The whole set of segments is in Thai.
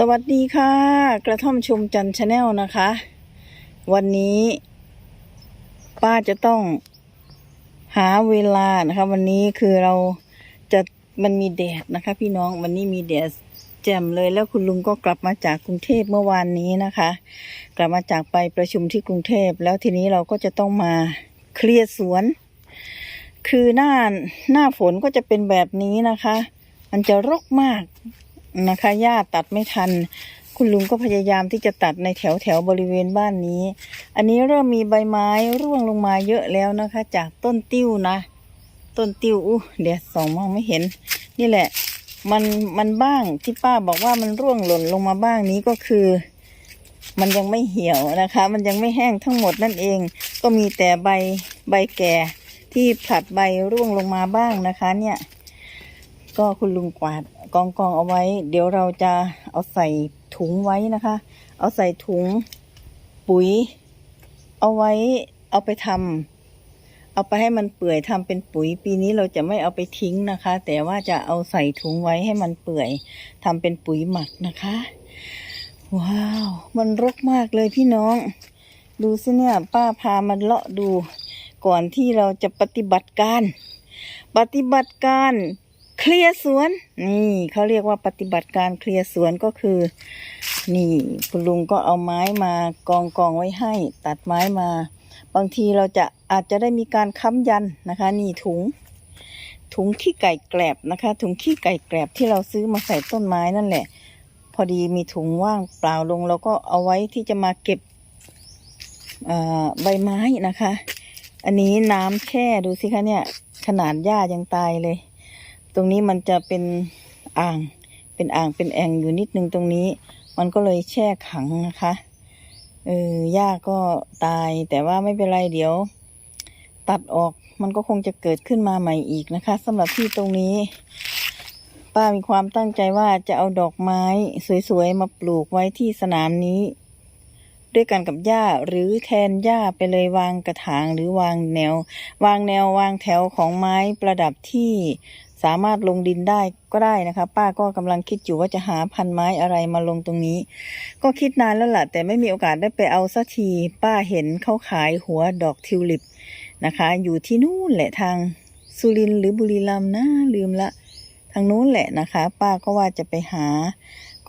สวัสดีค่ะ กระท่อมชมจันชาแนลนะคะ วันนี้ ป้าจะต้องหาเวลานะคะ วันนี้คือเราจะมันมีแดดนะคะ พี่น้องวันนี้มีแดดแจ่มเลยแล้วคุณลุงก็กลับมาจากกรุงเทพเมื่อวานนี้นะคะ กลับมาจากไปประชุมที่กรุงเทพแล้วทีนี้เราก็จะต้องมาเคลียร์สวน คือหน้าหน้าฝนก็จะเป็นแบบนี้นะคะ มันจะรกมาก นะคะหญ้าตัดไม่ทัน คุณลุงก็พยายามที่จะตัดในแถวแถวบริเวณบ้านนี้ อันนี้เริ่มมีใบไม้ร่วงลงมาเยอะแล้วนะคะ จากต้นติ้วนะ ต้นติ้วอู้เดี๋ยวสองมองไม่เห็น นี่แหละ มันมันบ้างที่ป้าบอกว่ามันร่วงหล่นลงมาบ้างนี้ก็คือ มันยังไม่เหี่ยวนะคะ มันยังไม่แห้งทั้งหมดนั่นเอง ก็มีแต่ใบใบแก่ที่ผลัดใบร่วงลงมาบ้างนะคะเนี่ย ก็คุณลุงกวาดกองกองเอาไว้ เดี๋ยวเราจะเอาใส่ถุงไว้นะคะ เอาใส่ถุงปุ๋ย เอาไว้เอาไปทำเอาไปให้มันเปื่อยทำเป็นปุ๋ย ปีนี้เราจะไม่เอาไปทิ้งนะคะ แต่ว่าจะเอาใส่ถุงไว้ให้มันเปื่อยทำเป็นปุ๋ยหมักนะคะ ว้าว มันรกมากเลยพี่น้อง ดูสิเนี่ย ป้าพามันเลาะดู ก่อนที่เราจะปฏิบัติการ ปฏิบัติการ เคลียร์สวน นี่เขาเรียกว่าปฏิบัติการเคลียร์สวนก็คือ นี่คุณลุงก็เอาไม้มากองกองไว้ให้ ตัดไม้มา บางทีเราจะอาจจะได้มีการค้ำยันนะคะ นี่ถุง ถุงขี้ไก่แกลบนะคะ ถุงขี้ไก่แกลบที่เราซื้อมาใส่ต้นไม้นั่นแหละ พอดีมีถุงว่างเปล่าลงเราก็เอาไว้ที่จะมาเก็บใบไม้นะคะ อันนี้น้ำแช่ดูสิคะเนี่ย ขนาดหญ้ายังตายเลย ตรงนี้มันจะเป็นอ่าง เป็นอ่างเป็นแอ่งอยู่นิดนึงตรงนี้ มันก็เลยแช่ขังนะคะเออหญ้าก็ตายแต่ว่าไม่เป็นไรเดี๋ยว ตัดออกมันก็คงจะเกิดขึ้นมาใหม่อีกนะคะสำหรับที่ตรงนี้ ป้ามีความตั้งใจว่าจะเอาดอกไม้สวยๆมาปลูกไว้ที่สนามนี้ ด้วยกันกับหญ้าหรือแทนหญ้าไปเลยวางกระถางหรือวางแนว วางแนววางแถวของไม้ประดับที่ สามารถลงดินได้ก็ได้นะคะ ป้าก็กำลังคิดอยู่ว่าจะหาพันไม้อะไรมาลงตรงนี้ ก็คิดนานแล้วล่ะ แต่ไม่มีโอกาสได้ไปเอาสักที ป้าเห็นเขาขายหัวดอกทิวลิปนะคะ อยู่ที่นู่นแหละทางสุรินทร์หรือบุรีรัมย์นะลืมละ ทางนู้นแหละนะคะ ป้าก็ว่าจะไปหา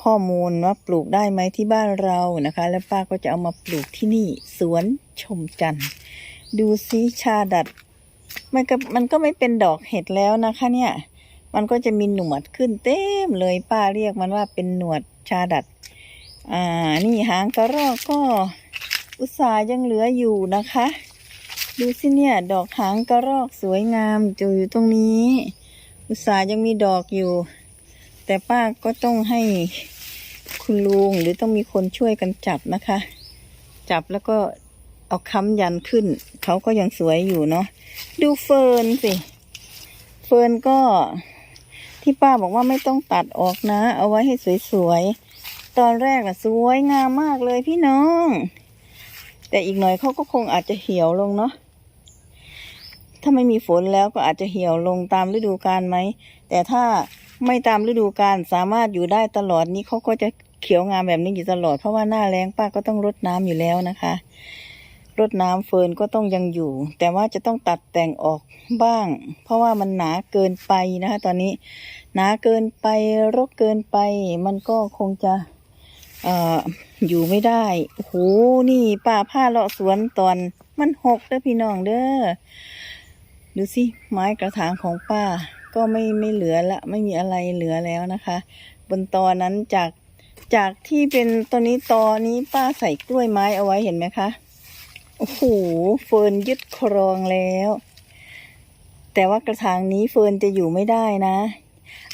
ข้อมูลว่าปลูกได้ไหมที่บ้านเรานะคะ แล้วป้าก็จะเอามาปลูกที่นี่ สวนชมจันทร์ดูซิชาดัด มันก็มันก็ไม่เป็นดอกเห็ดแล้วนะคะ เนี่ย มันก็จะมีหนวดขึ้นเต็มเลยป้าเรียกมันว่าเป็นหนวดชาดัด อ่า นี่หางกระรอกก็อุตสาห์ยังเหลืออยู่นะคะ ดูสิเนี่ย ดอกหางกระรอกสวยงามจะอยู่ตรงนี้ อุตสาห์ยังมีดอกอยู่ แต่ป้าก็ต้องให้คุณลุงหรือต้องมีคนช่วยกันจับนะคะ จับแล้วก็ เอาค้ำยันขึ้น เขาก็ยังสวยอยู่เนาะดูเฟิร์นสิ เฟิร์นก็ที่ป้าบอกว่าไม่ต้องตัดออกนะ เอาไว้ให้สวยๆ ตอนแรกอะสวยงามมากเลยพี่น้อง แต่อีกหน่อยเขาก็คงอาจจะเหี่ยวลงเนาะถ้าไม่มีฝนแล้วก็อาจจะเหี่ยวลงตามฤดูกาลไหม แต่ถ้าไม่ตามฤดูกาลสามารถอยู่ได้ตลอดนี้เขาก็จะเขียวงามแบบนี้อยู่ตลอด เพราะว่าหน้าแรงป้าก็ต้องรดน้ำอยู่แล้วนะคะ รดน้ำเฟิร์นก็ต้องยังอยู่ แต่ว่าจะต้องตัดแต่งออกบ้าง เพราะว่ามันหนาเกินไปนะคะ ตอนนี้หนาเกินไปรกเกินไป มันก็คงจะเอ่ออยู่ไม่ได้โอ้โหนี่ป้าผ้าเลาะสวนตอนมันหกเด้อพี่น้องเด้อดูสิไม้กระถางของป้าก็ไม่ไม่เหลือละไม่มีอะไรเหลือแล้วนะคะ บนตอนั้นจากจากที่เป็นตอนนี้ตอนี้ป้าใส่กล้วยไม้เอาไว้เห็นไหมคะ โอ้โหเฟิร์นยึดครองแล้ว แต่ว่ากระถางนี้เฟิร์นจะอยู่ไม่ได้นะ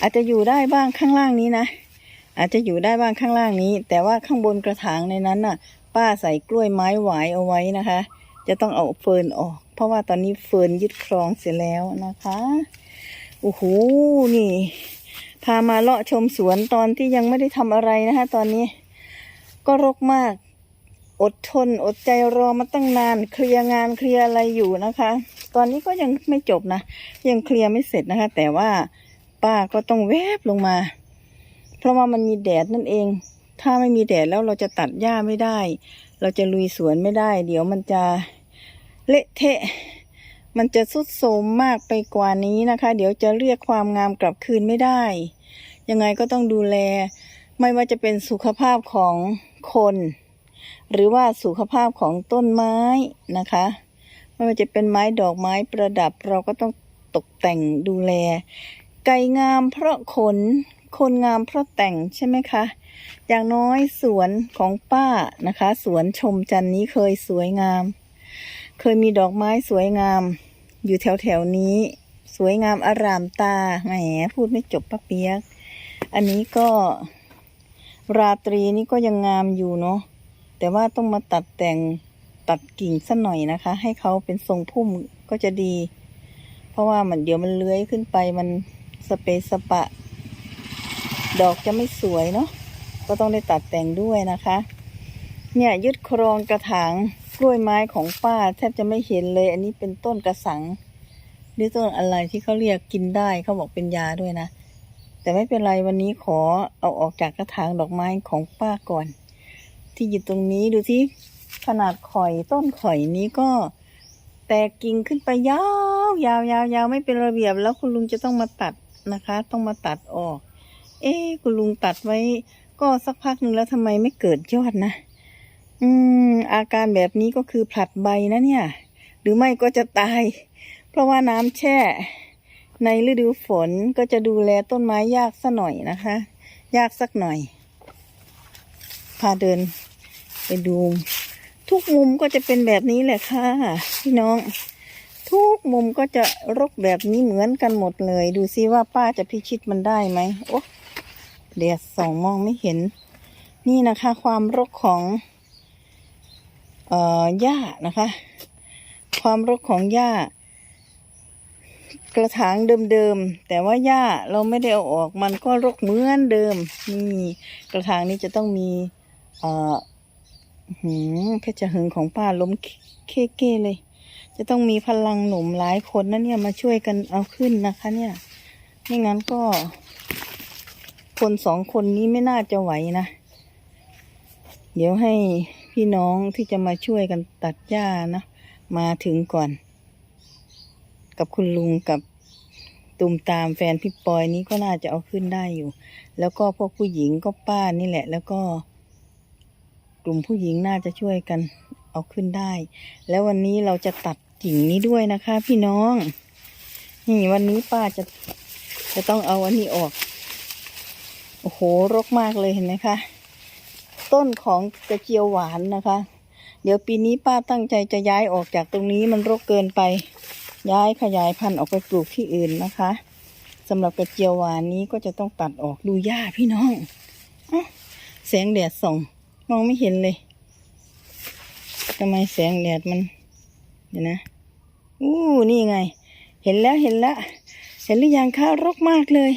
อาจจะอยู่ได้บ้างข้างล่างนี้นะ อาจจะอยู่ได้บ้างข้างล่างนี้ แต่ว่าข้างบนกระถางในนั้นน่ะ ป้าใส่กล้วยไม้หวายเอาไว้นะคะ จะต้องเอาเฟิร์นออก เพราะว่าตอนนี้เฟิร์นยึดครองเสร็จแล้วนะคะโอ้โหนี่ พามาเลาะชมสวนตอนที่ยังไม่ได้ทำอะไรนะคะ ตอนนี้ก็รกมาก อดทนอดใจรอมาตั้งนาน เคลียร์งานเคลียร์อะไรอยู่นะคะ ตอนนี้ก็ยังไม่จบนะ ยังเคลียร์ไม่เสร็จนะคะ แต่ว่าป้าก็ต้องแวบลงมา เพราะว่ามันมีแดดนั่นเอง ถ้าไม่มีแดดแล้วเราจะตัดหญ้าไม่ได้ เราจะลุยสวนไม่ได้ เดี๋ยวมันจะเละเทะ มันจะสุดโทรมมากไปกว่านี้นะคะ เดี๋ยวจะเรียกความงามกลับคืนไม่ได้ ยังไงก็ต้องดูแล ไม่ว่าจะเป็นสุขภาพของคน หรือว่าสุขภาพของต้นไม้นะคะ ไม่ว่าจะเป็นไม้ดอกไม้ประดับเราก็ต้องตกแต่งดูแล ไก่งามเพราะขน คนงามเพราะแต่งใช่ไหมคะ อย่างน้อยสวนของป้านะคะ สวนชมจันนี้เคยสวยงาม เคยมีดอกไม้สวยงาม อยู่แถวแถวนี้ สวยงามอารามตาแหมพูดไม่จบป้าเปียก อันนี้ก็ราตรีนี่ก็ยังงามอยู่เนาะ แต่ว่าต้องมาตัดแต่งตัดกิ่งสักหน่อยนะคะ ให้เขาเป็นทรงพุ่มก็จะดี เพราะว่ามันเดี๋ยวมันเลื้อยขึ้นไปมันสเปสปะ ดอกจะไม่สวยเนาะก็ต้องได้ตัดแต่งด้วยนะคะ เนี่ยยึดครองกระถางกล้วยไม้ของป้าแทบจะไม่เห็นเลย อันนี้เป็นต้นกระสังหรือต้นอะไรที่เขาเรียกกินได้เขาบอกเป็นยาด้วยนะ แต่ไม่เป็นไรวันนี้ขอเอาออกจากกระถางดอกไม้ของป้าก่อน ที่อยู่ตรงนี้ดูที่ขนาดข่อยต้นข่อยนี้ก็ แตกกิ่งขึ้นไปยาวยาวยาวยาวไม่เป็นระเบียบ แล้วคุณลุงจะต้องมาตัดนะคะ ต้องมาตัดออก เอ๊คุณลุงตัดไว้ ก็สักพักหนึ่งแล้วทำไมไม่เกิดยอดนะอืม อาการแบบนี้ก็คือผลัดใบนะเนี่ย หรือไม่ก็จะตาย เพราะว่าน้ำแช่ ในฤดูฝนก็จะดูแลต้นไม้ยากสักหน่อยนะคะ ยากสักหน่อย พาเดินไปดู ทุกมุมก็จะเป็นแบบนี้แหละค่ะ พี่น้อง ทุกมุมก็จะรกแบบนี้เหมือนกันหมดเลย ดูซิว่าป้าจะพิชิตมันได้ไหมโอ้เดียดสองมองไม่เห็น นี่นะคะ ความรกของเอ่อหญ้านะคะ ความรกของหญ้ากระถางเดิมๆ แต่ว่าหญ้าเราไม่ได้เอาออกมันก็รกเหมือนเดิม นี่กระถางนี้จะต้องมี เออหืมเพชรหึงของป้าล้มเคเก้เลย จะต้องมีพลังหนุ่มหลายคนนะเนี่ยมาช่วยกันเอาขึ้นนะคะ เนี่ย ไม่งั้นก็ คนสองคนนี้ไม่น่าจะไหวนะ เดี๋ยวให้พี่น้องที่จะมาช่วยกันตัดหญ้านะ มาถึงก่อน กับคุณลุงกับตุมตามแฟนพี่ปอยนี้ก็น่าจะเอาขึ้นได้อยู่ แล้วก็พวกผู้หญิงก็ป้านี่แหละ แล้วก็ กลุ่มผู้หญิงน่าจะช่วยกันเอาขึ้นได้ แล้ววันนี้เราจะตัดกิ่งนี้ด้วยนะคะ พี่น้อง นี่วันนี้ป้าจะจะต้องเอาอันนี้ออก โอ้โห รกมากเลยเห็นไหมคะ ต้นของกระเจียวหวานนะคะ เดี๋ยวปีนี้ป้าตั้งใจจะย้ายออกจากตรงนี้มันรกเกินไป ย้ายขยายพันธุ์ออกไปปลูกที่อื่นนะคะสำหรับกระเจียวหวานนี้ก็จะต้องตัดออกดูหญ้าพี่น้องอแสงแดดส่อง มองไม่เห็นเลยทำไมแสงแดดมันเดี๋ยวนะอู้นี่ไง เห็นแล้วเห็นแล้วเห็นหรือยังคะรกมากเลย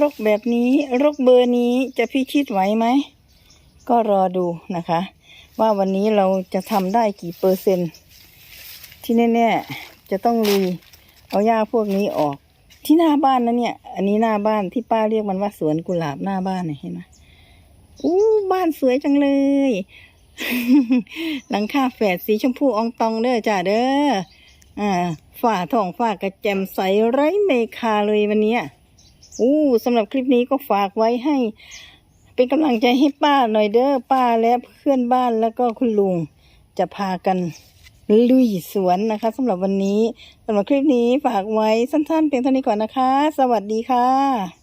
รกแบบนี้ รกเบอร์นี้จะพิชิตไหวไหม ก็รอดูนะคะ ว่าวันนี้เราจะทำได้กี่เปอร์เซ็นต์ ที่แน่ๆจะต้องลุยเอาหญ้าพวกนี้ออก ที่หน้าบ้านนะเนี่ย อันนี้หน้าบ้านที่ป้าเรียกมันว่าสวนกุหลาบหน้าบ้านเนี่ยเห็นไหม อู้บ้านสวยจังเลย หลังคาแฝดสีชมพูอองตองเด้อจ้าเด้ออ่าฝ้าทองฝากระแจมใสไร้เมคาเลยวันนี้อู้สำหรับคลิปนี้ก็ฝากไว้ให้ เป็นกำลังใจให้ป้าหน่อยเด้อป้าและเพื่อนบ้านแล้วก็คุณลุงจะพากันลุยสวนนะคะสำหรับวันนี้สำหรับคลิปนี้ฝากไว้สั้นๆเพียงเท่านี้ก่อนนะคะ สวัสดีค่ะ